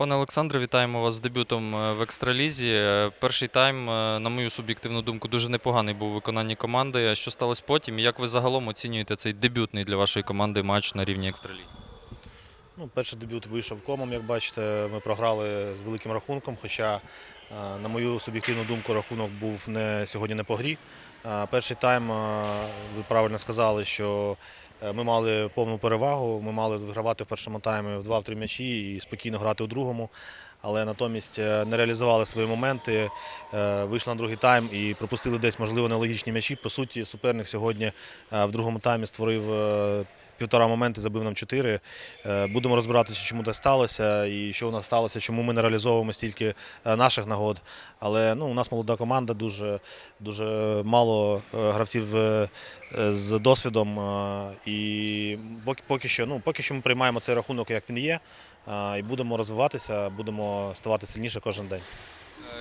Пане Олександре, вітаємо вас з дебютом е, в екстралізі. Е, Перший тайм, е, на мою суб'єктивну думку, дуже непоганий був у виконанні команди. Що сталося потім? Як ви загалом оцінюєте цей дебютний для вашої команди матч на рівні екстраліги? Ну, перший дебют вийшов комом, як бачите. Ми програли з великим рахунком. Хоча, на мою суб'єктивну думку, рахунок був не сьогодні не по грі. Перший тайм, ви правильно сказали, що ми мали повну перевагу. Ми мали вигравати в першому таймі в 2-3 м'ячі і спокійно грати у другому. Але натомість е, не реалізували свої моменти, е, вийшли на другий тайм і пропустили десь, можливо, нелогічні м'ячі. По суті, суперник сьогодні е, в другому таймі створив е, півтора моменти, забив нам чотири. Е, Будемо розбиратися, чому так сталося і що у нас сталося, чому ми не реалізовуємо стільки е, наших нагод. Але ну, у нас молода команда, дуже, дуже мало е, гравців з досвідом. І поки, що, ну, поки що ми приймаємо цей рахунок, як він є, і будемо розвиватися, будемо ставати сильніше кожен день.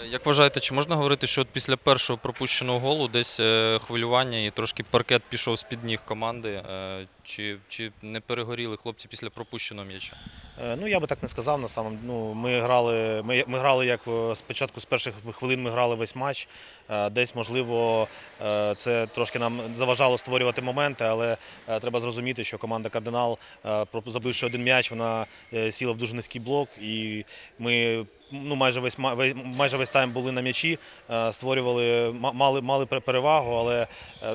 Як вважаєте, чи можна говорити, що от після першого пропущеного голу десь е, хвилювання і трошки паркет пішов з-під ніг команди? Е, Чи, чи не перегоріли хлопці після пропущеного м'яча? Е, Ну, я би так не сказав. На самом, ну, ми грали, ми, ми грали як е, спочатку з перших хвилин ми грали весь матч. Е, Десь, можливо, це трошки нам заважало створювати моменти, але треба зрозуміти, що команда Кардинал, забивши один м'яч, вона сіла в дуже низький блок, і ми ну, майже весь ма- майже весь тайм були на м'ячі, створювали, ма- мали, мали перевагу, але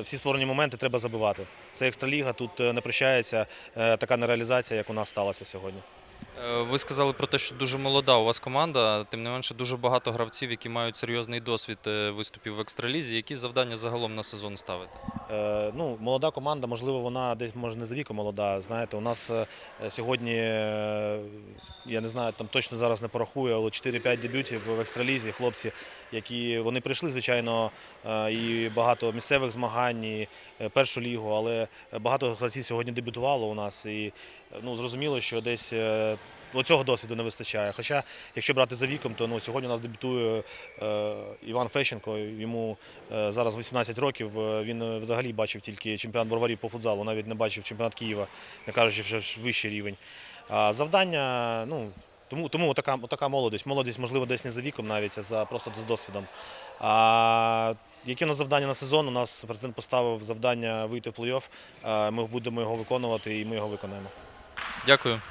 всі створені моменти треба забивати. Це екстраліга, тут не прощається така нереалізація, як у нас сталася сьогодні. Е, Ви сказали про те, що дуже молода у вас команда, тим не менше дуже багато гравців, які мають серйозний досвід е, виступів в екстралізі. Які завдання загалом на сезон ставите? Е, ну, молода команда, можливо, вона десь може не за віком молода. Знаєте, у нас е, сьогодні, е, я не знаю, там точно зараз не порахую, але 4-5 дебютів в екстралізі. Хлопці, які вони прийшли, звичайно, і багато місцевих змагань, і першу лігу, але багато гравців сьогодні дебютувало у нас. І ну, зрозуміло, що десь. Оцього досвіду не вистачає. Хоча, якщо брати за віком, то ну, сьогодні у нас дебютує е, Іван Фещенко. Йому е, зараз 18 років. е, Він е, взагалі бачив тільки чемпіонат броварів по футзалу, навіть не бачив чемпіонат Києва, не кажучи, вже вищий рівень. А завдання, ну. Тому, тому така, така молодість. Молодість, можливо, десь не за віком навіть, а за просто з досвідом. А яке у нас завдання на сезон? У нас президент поставив завдання вийти в плей-офф. Е, Ми будемо його виконувати і ми його виконаємо. Дякую.